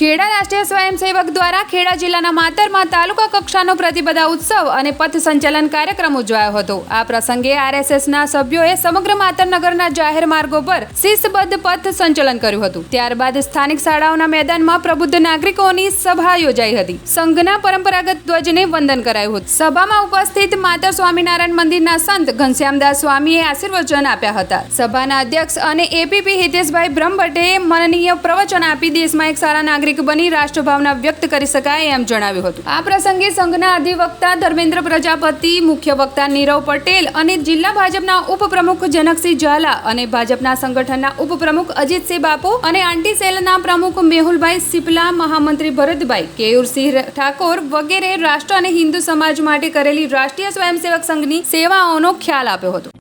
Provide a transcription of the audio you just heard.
ખેડા રાષ્ટ્રીય સ્વયંસેવક દ્વારા ખેડા જિલ્લાના માતરમાં તાલુકા કક્ષાનો પ્રતિપદા ઉત્સવ અને પથ સંચાલન કાર્યક્રમ ઉજવાયો હતો. આ પ્રસંગે આરએસએસના સભ્યોએ સમગ્ર માતર નગરના જાહેર માર્ગો પર શિસ્તબદ્ધ પથ સંચલન કર્યું હતું. ત્યારબાદ સ્થાનિક શાળાઓના મેદાનમાં પ્રબુદ્ધ નાગરિકોની સભા યોજાઈ હતી. સંઘના પરંપરાગત ધ્વજને વંદન કરાયું હતું. સભામાં ઉપસ્થિત માતર સ્વામિનારાયણ મંદિરના સંત ઘનશ્યામદાસ સ્વામીએ આશીર્વચન આપ્યા હતા. સભાના અધ્યક્ષ અને એપીપી હિતેશભાઈ બ્રહ્મભટ્ટે મનનીય પ્રવચન આપી દેશમાં એક સારા નાગરિક બની રાષ્ટ્રભાવના વ્યક્ત કરી શકાય એમ જણાવ્યું હતું. આ પ્રસંગે સંઘના અધિવક્તા ધર્મેન્દ્ર પ્રજાપતિ, મુખ્ય વક્તા નીરવ પટેલ અને જિલ્લા ભાજપના ઉપપ્રમુખ જનકસિંહ ઝાલા અને ભાજપના સંગઠનના ઉપપ્રમુખ અજીતસિંહ બાપુ અને આંટી સેલના પ્રમુખ મેહુલભાઈ સિપલા, મહામંત્રી ભરતભાઈ, કેયુરસિંહ ઠાકોર વગેરે રાષ્ટ્ર અને હિન્દુ સમાજ માટે કરેલી રાષ્ટ્રીય સ્વયંસેવક સંઘની સેવાઓનો ખ્યાલ આપ્યો હતો.